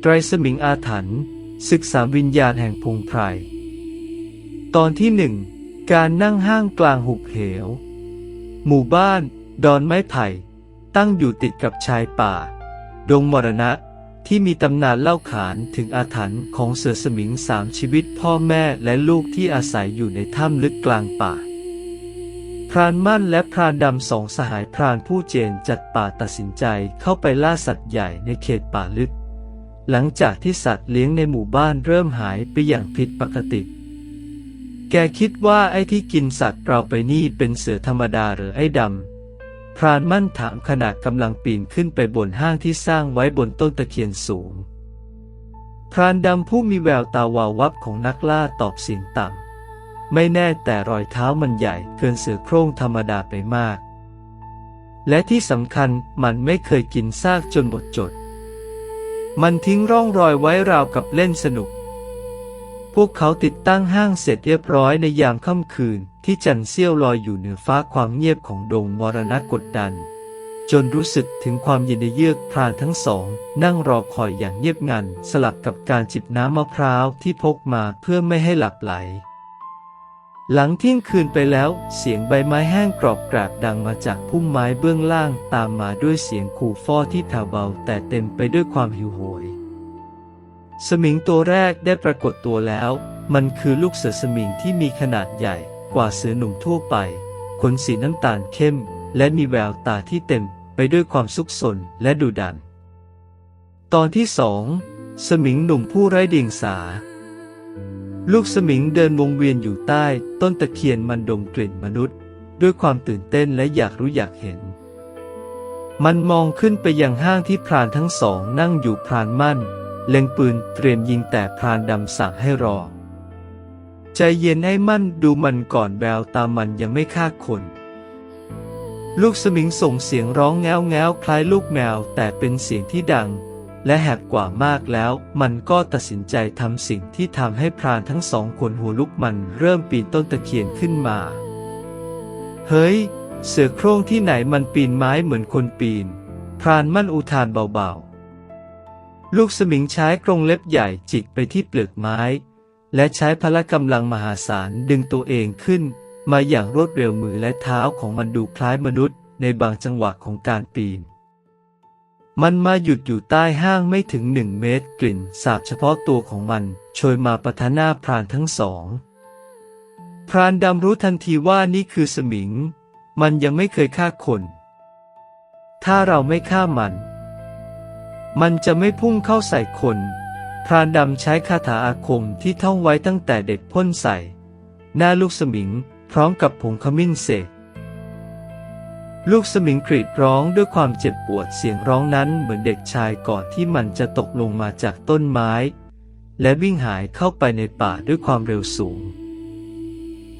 ไตรสมิงอาถรรพ์ศึกสามวิญญาณแห่งพงไพร ตอนที่หนึ่งการนั่งห้างกลางหุบเหว หมู่บ้าน ดอนไม้ไผ่ ตั้งอยู่ติดกับชายป่า ดงมรณะที่มีตำนานเล่าขานถึงอาถรรพ์ของเสือสมิงสามชีวิตพ่อแม่และลูกที่อาศัยอยู่ในถ้ำลึกกลางป่า พรานมั่นและพรานดำสองสหายพรานผู้เจนจัดป่าตัดสินใจเข้าไปล่าสัตว์ใหญ่ในเขตป่าลึก หลังจากที่สัตว์เลี้ยงในหมู่บ้านเริ่มหายไปอย่างผิดปกติ แกคิดว่าไอ้ที่กินสัตว์เราไปนี่เป็นเสือธรรมดาหรือไอ้ดำ พรานมั่นถามขณะกำลังปีนขึ้นไปบนห้างที่สร้างไว้บนต้นตะเคียนสูง พรานดำผู้มีแววตาวาววับของนักล่าตอบเสียงต่ำ ไม่แน่แต่รอยเท้ามันใหญ่เกินเสือโคร่งธรรมดาไปมาก และที่สำคัญมันไม่เคยกินซากจนหมดจด มันทิ้งร่องรอยไว้ราวกับเล่นสนุก พวกเขาติดตั้งห้างเสร็จเรียบร้อยในยามค่ำคืน ที่จันเซี่ยวลอยอยู่เหนือฟ้าความเงียบของดงมรณะกดดัน จนรู้สึกถึงความเย็นเยือกพรานทั้งสอง นั่งรอคอยอย่างเงียบงัน สลับกับการจิบน้ำมะพร้าวที่พกมาเพื่อไม่ให้หลับไหล หลังเที่ยงคืนไปแล้ว เสียงใบไม้แห้งกรอบกราบดังมาจากพุ่มไม้เบื้องล่าง ตามมาด้วยเสียงขู่ฟ้อที่แผ่วเบา แต่เต็มไปด้วยความหิวโหย สมิงตัวแรกได้ปรากฏตัวแล้ว มันคือลูกเสือสมิงที่มีขนาดใหญ่กว่าเสือหนุ่มทั่วไป ขนสีน้ำตาลเข้ม และมีแววตาที่เต็มไปด้วยความซุกซนและดุดัน ตอนที่สองสมิงหนุ่มผู้ไร้เดียงสา ลูกสมิงเดินวงเวียนอยู่ใต้ ต้นตะเคียนมันดมกลิ่นมนุษย์ ด้วยความตื่นเต้นและอยากรู้อยากเห็น มันมองขึ้นไปยังห้างที่พรานทั้งสองนั่งอยู่พรานมั่น เล็งปืนเตรียมยิงแต่พรานดำสั่งให้รอ ใจเย็นให้มั่นดูมันก่อนแววตามันยังไม่ฆ่าคนลูกสมิงส่งเสียงร้องแง้วแง้วคล้ายลูกแมวแต่เป็นเสียงที่ดัง และแหบกว่ามากแล้ว มันก็ตัดสินใจทำสิ่งที่ทำให้พรานทั้งสองคนหัวลุกมันเริ่มปีนต้นตะเคียนขึ้นมา เฮ้ย เสือโคร่งที่ไหนมันปีนไม้เหมือนคนปีน พรานมั่นอุทานเบาๆ ลูกสมิงใช้กรงเล็บใหญ่จิกไปที่เปลือกไม้ และใช้พละกำลังมหาศาลดึงตัวเองขึ้น มาอย่างรวดเร็วมือและเท้าของมันดูคล้ายมนุษย์ในบางจังหวะของการปีน มันมาหยุดอยู่ใต้ห้างไม่ถึงหนึ่งเมตรกลิ่นสาบเฉพาะตัวของมันโชยมาปะทะหน้าพรานทั้งสอง พรานดำรู้ทันทีว่านี่คือสมิง มันยังไม่เคยฆ่าคน ถ้าเราไม่ฆ่ามัน มันจะไม่พุ่งเข้าใส่คน พรานดำใช้คาถาอาคมที่ท่องไว้ตั้งแต่เด็กพ่นใส่ หน้าลูกสมิงพร้อมกับผงขมิ้นเสก ลูกสมิงกรีดร้องด้วยความเจ็บปวดเสียงร้องนั้นเหมือนเด็กชายก่อนที่มันจะตกลงมาจากต้นไม้ และวิ่งหายเข้าไปในป่าด้วยความเร็วสูง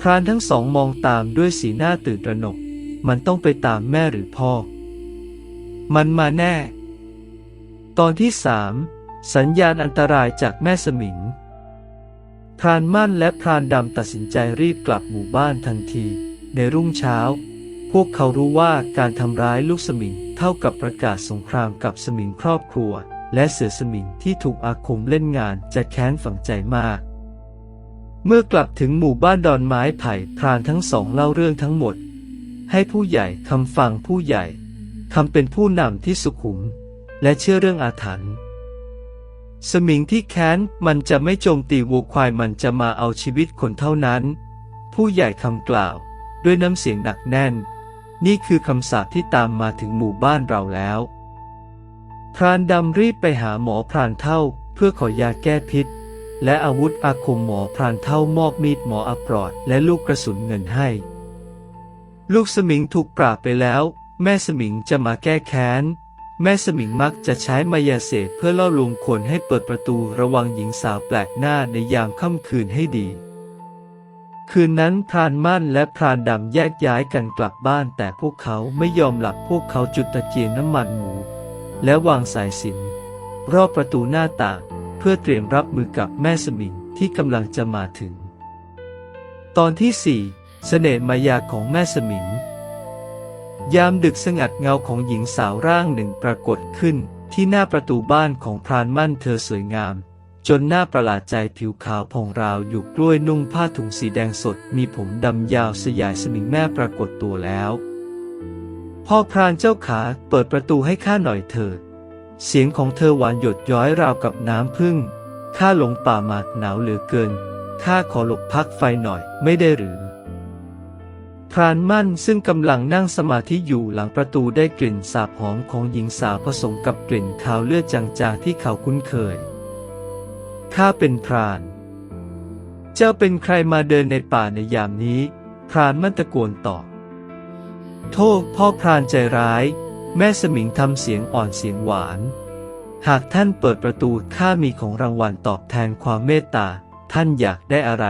พรานทั้งสองมองตามด้วยสีหน้าตื่นตระหนก มันต้องไปตามแม่หรือพ่อ มันมาแน่ ตอนที่สามสัญญาณอันตรายจากแม่สมิง พรานมั่นและพรานดำตัดสินใจรีบกลับหมู่บ้านทันที ในรุ่งเช้า พวกเขารู้ว่าการทำร้ายลูกสมิงเท่ากับประกาศสงครามกับสมิงครอบครัว และเสือสมิงที่ถูกอาคมเล่นงานจะแค้นฝังใจมาก เมื่อกลับถึงหมู่บ้านดอนไม้ไผ่พรานทั้งสองเล่าเรื่องทั้งหมด ให้ผู้ใหญ่คำฟังผู้ใหญ่คำเป็นผู้นำที่สุขุม และเชื่อเรื่องอาถรรพ์สมิงที่แค้นมันจะไม่โจมตีวัวควายมันจะมาเอาชีวิตคนเท่านั้น ผู้ใหญ่คำกล่าว ด้วยน้ำเสียงหนักแน่น นี่คือคำสาปที่ตามมาถึงหมู่บ้านเราแล้ว พรานดำรีบไปหาหมอพรานเท่าเพื่อขอยาแก้พิษ และอาวุธอาคมหมอพรานเท่ามอบมีดหมออัปลอดและลูกกระสุนเงินให้ ลูกสมิงถูกปราบไปแล้ว แม่สมิงจะมาแก้แค้น แม่สมิงมักจะใช้มายาเสพเพื่อล่อลวงคนให้เปิดประตูระวังหญิงสาวแปลกหน้าในยามค่ำคืนให้ดี คืนนั้นพรานมั่นและพรานดำแยกย้ายกันกลับบ้าน แต่พวกเขาไม่ยอมหลับพวกเขาจุดตะเกียงน้ำมันหมู และวางสายสินรอบประตูหน้าต่างเพื่อเตรียมรับมือกับแม่สมิงที่กำลังจะมาถึง ตอนที่สี่เสน่ห์มายาของแม่สมิง ยามดึกสงัดเงาของหญิงสาวร่างหนึ่งปรากฏขึ้นที่หน้าประตูบ้านของพรานมั่นเธอสวยงาม จนหน้าประหลาดใจผิวขาวผ่องราวอยู่กล้วยนุ่งผ้าถุงสีแดงสด มีผมดำยาวสยายสมิงแม่ปรากฏตัวแล้ว พ่อพรานเจ้าขาเปิดประตูให้ข้าหน่อยเถิด เสียงของเธอหวานหยดย้อยราวกับน้ำพึ่งข้าหลงป่ามาหนาวเหลือเกินข้าขอหลบพักไฟหน่อยไม่ได้หรือ พรานมั่นซึ่งกำลังนั่งสมาธิอยู่หลังประตูได้กลิ่นสาบหอมของหญิงสาวผสมกับกลิ่นคาวเลือดจางๆที่เขาคุ้นเคย ข้าเป็นพรานเจ้าเป็นใครมาเดินในป่าในยามนี้ พรานมั่นตะโกนตอบ โทษพ่อพรานใจร้าย แม่สมิงทำเสียงอ่อนเสียงหวาน หากท่านเปิดประตูข้ามีของรางวัลตอบแทนความเมตตา ท่านอยากได้อะไร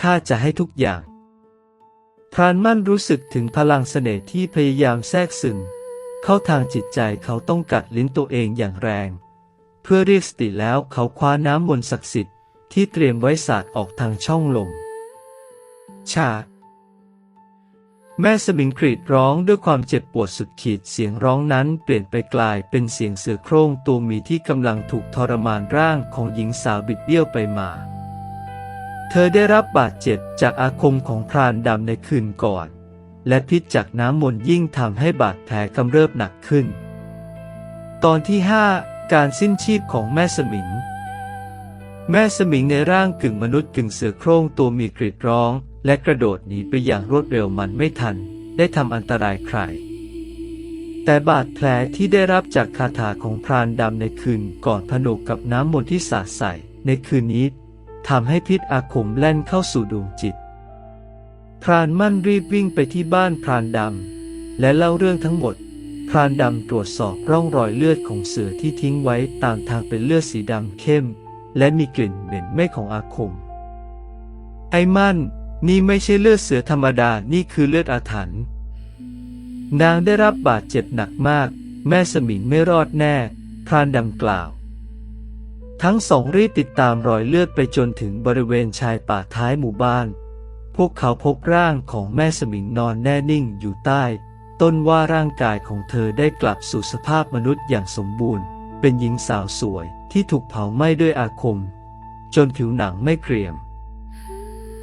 ข้าจะให้ทุกอย่าง พรานมั่นรู้สึกถึงพลังเสน่ห์ที่พยายามแทรกซึมเข้าทางจิตใจเขาต้องกัดลิ้นตัวเองอย่างแรง เพื่อเรียกสติแล้วเขาคว้าน้ำมนต์ศักดิ์สิทธิ์ที่เตรียมไว้สาดออกทางช่องลม ชา แม่สมิงกรีดร้องด้วยความเจ็บปวดสุดขีดเสียงร้องนั้นเปลี่ยนไปกลายเป็นเสียงเสือโคร่งตัวมีที่กำลังถูกทรมานร่างของหญิงสาวบิดเบี้ยวไปมา เธอได้รับบาดเจ็บจากอาคมของพรานดำในคืนก่อน และพิษจากน้ำมนต์ยิ่งทำให้บาดแผลกำเริบหนักขึ้น ตอนที่5 การสิ้นชีพของแม่สมิง แม่สมิงในร่างกึ่งมนุษย์กึ่งเสือโคร่งตัวมีกรีดร้อง และกระโดดหนีไปอย่างรวดเร็วมันไม่ทัน ได้ทำอันตรายใคร แต่บาดแผลที่ได้รับจากคาถาของพรานดำในคืนก่อนผนวกกับน้ำมนต์ที่สาดใส่ในคืนนี้ทำให้พิษอาคมแล่นเข้าสู่ดวงจิต พรานมั่นรีบวิ่งไปที่บ้านพรานดำและเล่าเรื่องทั้งหมด พรานดำตรวจสอบร่องรอยเลือดของเสือที่ทิ้งไว้ตามทางเป็นเลือดสีดำเข้ม และมีกลิ่นเหม็นไหม้ของอาคม ไอ้มั่น นี่ไม่ใช่เลือดเสือธรรมดานี่คือเลือดอาถรรพ์นางได้รับบาดเจ็บหนักมาก แม่สมิงไม่รอดแน่พรานดำกล่าว ทั้งสองรีบติดตามรอยเลือดไปจนถึงบริเวณชายป่าท้ายหมู่บ้าน พวกเขาพบร่างของแม่สมิงนอนแน่นิ่งอยู่ใต้ ต้นว่าร่างกายของเธอได้กลับสู่สภาพมนุษย์อย่างสมบูรณ์ เป็นหญิงสาวสวยที่ถูกเผาไหม้ด้วยอาคม จนผิวหนังไม่เกรียม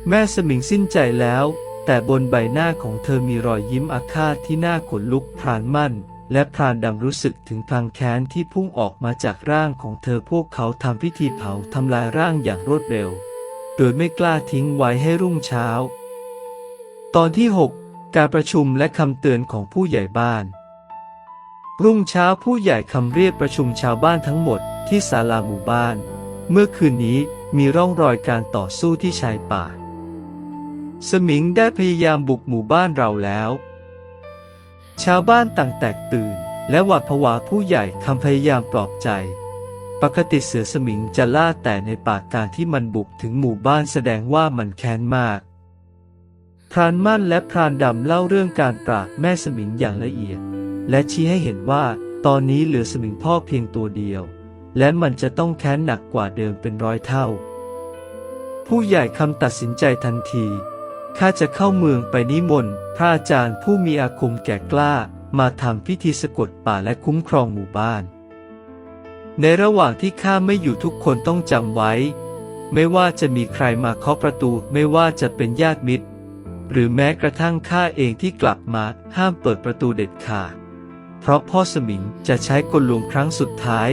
แม่สมิงสิ้นใจแล้ว แต่บนใบหน้าของเธอมีรอยยิ้มอาฆาตที่น่าขนลุกพรานมั่น และพรานดำรู้สึกถึงพลังแค้นที่พุ่งออกมาจากร่างของเธอพวกเขาทำพิธีเผาทำลายร่างอย่างรวดเร็ว โดยไม่กล้าทิ้งไว้ให้รุ่งเช้า ตอนที่ 6 การประชุมและคำเตือนของผู้ใหญ่บ้าน รุ่งเช้าผู้ใหญ่คำเรียกประชุมชาวบ้านทั้งหมดที่ศาลาหมู่บ้าน เมื่อคืนนี้มีร่องรอยการต่อสู้ที่ชายป่า สมิงได้พยายามบุกหมู่บ้านเราแล้ว ชาวบ้านต่างแตกตื่น และหวาดผวาผู้ใหญ่คำพยายามปลอบใจ ปกติเสือสมิงจะล่าแต่ในป่าการที่มันบุกถึงหมู่บ้านแสดงว่ามันแค้นมาก พรานมั่นและพรานดำเล่าเรื่องการปราบแม่สมิงอย่างละเอียด และชี้ให้เห็นว่าตอนนี้เหลือสมิงพ่อเพียงตัวเดียว และมันจะต้องแค้นหนักกว่าเดิมเป็นร้อยเท่า ผู้ใหญ่คำตัดสินใจทันทีข้าจะเข้าเมืองไปนิมนต์พระอาจารย์ผู้มีอาคมแก่กล้ามาทำพิธีสะกดป่าและคุ้มครองหมู่บ้าน ในระหว่างที่ข้าไม่อยู่ทุกคนต้องจำไว้ ไม่ว่าจะมีใครมาเคาะประตู ไม่ว่าจะเป็นญาติมิตร หรือแม้กระทั่งข้าเองที่กลับมาห้ามเปิดประตูเด็ดขาด เพราะพ่อสมิงจะใช้กลลวงครั้งสุดท้าย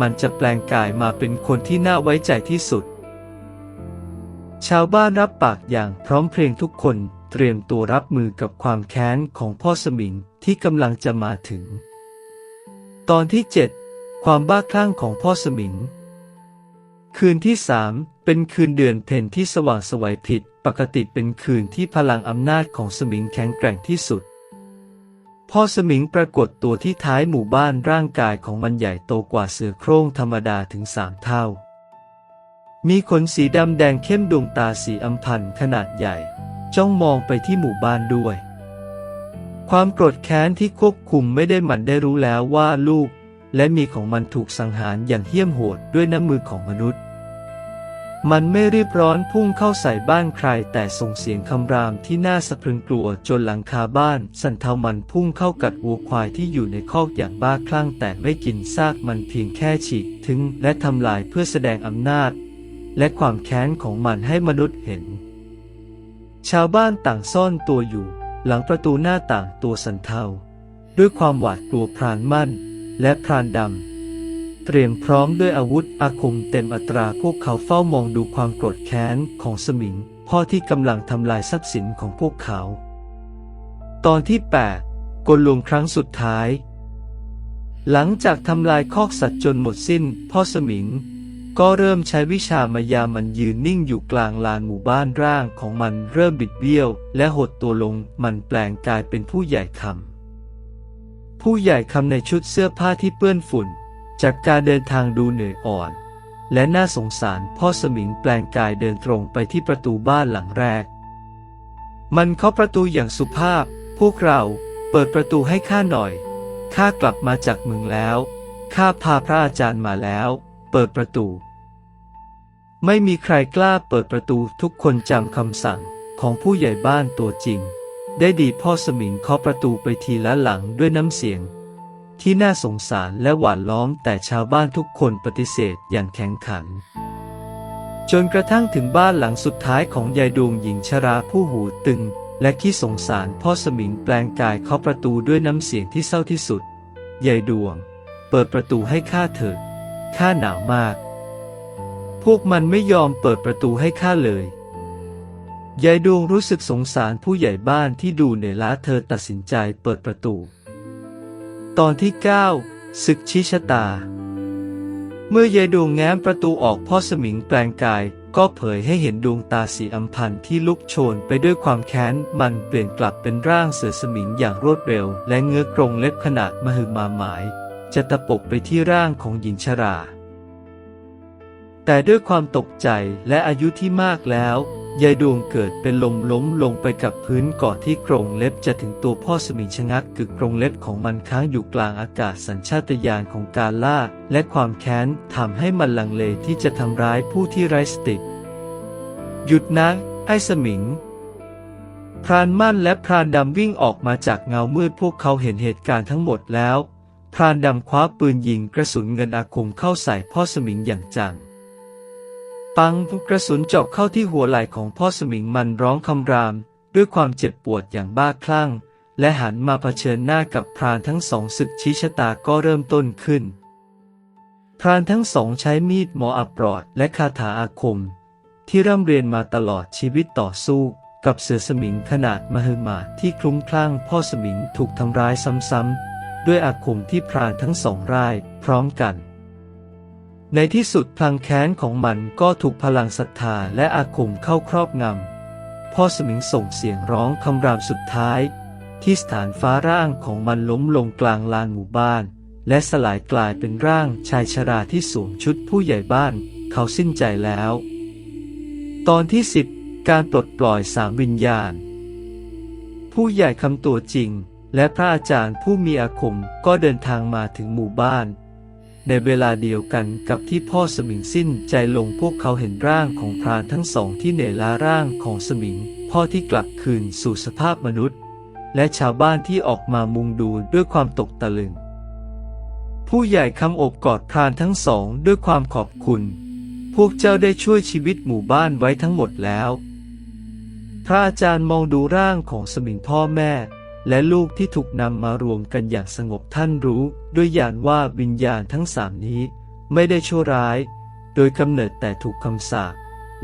มันจะแปลงกายมาเป็นคนที่น่าไว้ใจที่สุด ชาวบ้านรับปากอย่างพร้อมเพรียงทุกคนเตรียมตัวรับมือกับความแค้นของพ่อสมิงที่กำลังจะมาถึง ตอนที่ 7 ความบ้าคลั่งของพ่อสมิงคืนที่สามเป็นคืนเดือนเพ็ญที่สว่างสวัยผิด ปกติเป็นคืนที่พลังอำนาจของสมิงแข็งแกร่งที่สุดพ่อสมิงปรากฏตัวที่ท้ายหมู่บ้านร่างกายของมันใหญ่โตกว่าเสือโคร่งธรรมดาถึงสามเท่า มีขนสีดำแดงเข้มดวงตาสีอัมพันขนาดใหญ่ จ้องมองไปที่หมู่บ้านด้วย ความโกรธแค้นที่ควบคุมไม่ได้มันได้รู้แล้วว่าลูก และมีของมันถูกสังหารอย่างเหี้ยมโหดด้วยน้ำมือของมนุษย์ มันไม่รีบร้อนพุ่งเข้าใส่บ้านใคร แต่ส่งเสียงคำรามที่น่าสะพรึงกลัวจนหลังคาบ้าน สั่นเทามันพุ่งเข้ากัดวัวควายที่อยู่ในคอกอย่างบ้าคลั่ง แต่ไม่กินซากมันเพียงแค่ฉีกถึงและทำลายเพื่อแสดงอำนาจ และความแค้นของมันให้มนุษย์เห็น ชาวบ้านต่างซ่อนตัวอยู่ หลังประตูหน้าต่างตัวสันเทา ด้วยความหวาดกลัวพรานมั่น และพรานดำ ตรียมพร้อมด้วยอาวุธอาคมเต็มอัตราพวกเขาเฝ้ามองดูความโกรธแค้นของสมิงพ่อที่กำลังทำลายทรัพย์สินของพวกเขา ตอนที่ 8กลลวงครั้งสุดท้าย หลังจากทำลายคอกสัตว์จนหมดสิ้น พ่อสมิง ก็เริ่มใช้วิชามายามันยืนนิ่งอยู่กลางลานหมู่บ้านร่างของมันเริ่มบิดเบี้ยว และหดตัวลงมันแปลงกายเป็นผู้ใหญ่คำผู้ใหญ่คำในชุดเสื้อผ้าที่เปื้อนฝุ่น จากการเดินทางดูเหนื่อยอ่อน และน่าสงสารพ่อสมิงแปลงกายเดินตรงไปที่ประตูบ้านหลังแรก มันเคาะประตูอย่างสุภาพ พวกเราเปิดประตูให้ข้าหน่อย ข้ากลับมาจากเมืองแล้ว ข้าพาพระอาจารย์มาแล้ว เปิดประตู ไม่มีใครกล้าเปิดประตูทุกคนจำคำสั่งของผู้ใหญ่บ้านตัวจริง ได้ดีพ่อสมิงเคาะประตูไปทีละหลังด้วยน้ำเสียง ที่น่าสงสารและหวานล้อมแต่ชาวบ้านทุกคนปฏิเสธอย่างแข็งขัน จนกระทั่งถึงบ้านหลังสุดท้ายของยายดวงหญิงชราผู้หูตึง และขี้สงสารพ่อสมิงแปลงกายเคาะประตูด้วยน้ำเสียงที่เศร้าที่สุดยายดวง เปิดประตูให้ข้าเถิดข้าหนาวมาก พวกมันไม่ยอมเปิดประตูให้ข้าเลยยายดวงรู้สึกสงสารผู้ใหญ่บ้านที่ดูเหนื่อยล้าเธอตัดสินใจเปิดประตู ตอนที่ 9 ศึกชี้ชะตา เมื่อยายดวงแง้มประตูออกพ่อสมิงแปลงกาย ก็เผยให้เห็นดวงตาสีอำพันที่ลุกโชนไปด้วยความแค้น มันเปลี่ยนกลับเป็นร่างเสือสมิงอย่างรวดเร็ว และเงื้อกรงเล็บขนาดมหึมาหมาย จะตะปบไปที่ร่างของหญิงชรา แต่ด้วยความตกใจและอายุที่มากแล้ว ยายดวงเกิดเป็นลมล้มลงไปกับพื้นก่อนที่กรงเล็บจะถึงตัวพ่อสมิงชะงักกึกกรงเล็บของมันค้างอยู่กลางอากาศสัญชาตญาณของการล่า และความแค้นทำให้มันลังเลที่จะทำร้ายผู้ที่ไร้สติหยุดนะ ไอ้สมิงพรานมั่นและพรานดำวิ่งออกมาจากเงามืดพวกเขาเห็นเหตุการณ์ทั้งหมดแล้ว พรานดำคว้าปืนยิงกระสุนเงินอาคมเข้าใส่พ่อสมิงอย่างจัง ปังกระสุนเจาะเข้าที่หัวไหล่ของพ่อสมิงมันร้องคำราม ด้วยความเจ็บปวดอย่างบ้าคลั่ง และหันมาเผชิญหน้ากับพรานทั้งสองศึกชี้ชะตาก็เริ่มต้นขึ้น พรานทั้งสองใช้มีดหมออับปลอดและคาถาอาคม ที่ร่ำเรียนมาตลอดชีวิตต่อสู้กับเสือสมิงขนาดมหึมาที่คลุ้มคลั่งพ่อสมิงถูกทำร้ายซ้ำๆด้วยอาคมที่พรานทั้งสองร่ายพร้อมกัน ในที่สุดพลังแค้นของมันก็ถูกพลังศรัทธาและอาคมเข้าครอบงำพ่อสมิงส่งเสียงร้องคำรามสุดท้าย ที่สถานฟ้าร่างของมันล้มลงกลางลานหมู่บ้าน และสลายกลายเป็นร่างชายชราที่สวมชุดผู้ใหญ่บ้าน เขาสิ้นใจแล้ว ตอนที่10การปลดปล่อยสามวิญญาณ ผู้ใหญ่คำตัวจริง และพระอาจารย์ผู้มีอาคมก็เดินทางมาถึงหมู่บ้าน ในเวลาเดียวกันกับที่พ่อสมิงสิ้นใจลงพวกเขาเห็นร่างของพรานทั้งสองที่เหนื่อยล้าร่างของสมิง พ่อที่กลับคืนสู่สภาพมนุษย์ และชาวบ้านที่ออกมามุงดูด้วยความตกตะลึง ผู้ใหญ่คำอบกอดพรานทั้งสองด้วยความขอบคุณ พวกเจ้าได้ช่วยชีวิตหมู่บ้านไว้ทั้งหมดแล้ว พระอาจารย์มองดูร่างของสมิงพ่อแม่ และลูกที่ถูกนำมารวมกันอย่างสงบท่านรู้ ด้วยญาณว่าวิญญาณทั้งสามนี้ ไม่ได้ชั่วร้าย โดยกำเนิดแต่ถูกคำสาป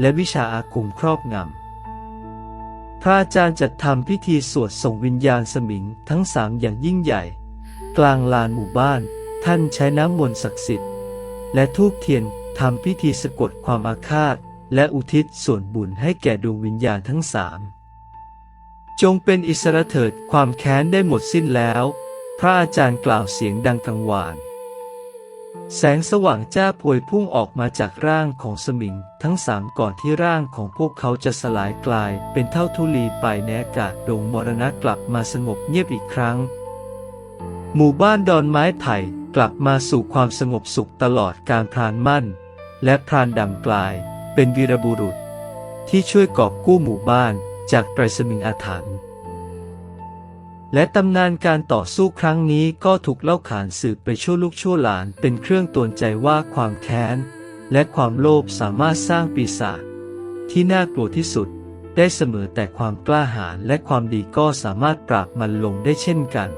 และวิชาอาคมครอบงำ พระอาจารย์จัดทำพิธีสวดส่งวิญญาณสมิงทั้งสามอย่างยิ่งใหญ่ กลางลานหมู่บ้าน ท่านใช้น้ำมนต์ศักดิ์สิทธิ์ และทูบเทียนทำพิธีสะกดความอาฆาต และอุทิศส่วนบุญให้แก่ดวงวิญญาณทั้งสาม จงเป็นอิสระเถิดความแค้นได้หมดสิ้นแล้ว พระอาจารย์กล่าวเสียงดังกังวาน แสงสว่างจ้าพวยพุ่งออกมาจากร่างของสมิง ทั้งสามก่อนที่ร่างของพวกเขาจะสลายกลายเป็นเท่าทุลีไปในอากาศดงมรณะกลับมาสงบเงียบอีกครั้ง หมู่บ้านดอนไม้ไผ่กลับมาสู่ความสงบสุขตลอดการพรานมั่น และพรานดำกลายเป็นวีรบุรุษ ที่ช่วยกอบกู้หมู่บ้าน จากไตรสมิงอาถรรพ์และตำนานการต่อสู้ครั้งนี้ก็ถูกเล่าขานสืบไปชั่วลูกชั่วหลานเป็นเครื่องตวนใจว่าความแค้น และความโลภสามารถสร้างปีศาจที่น่ากลัวที่สุดได้เสมอแต่ความกล้าหาญและความดีก็สามารถปราบมันลงได้เช่นกัน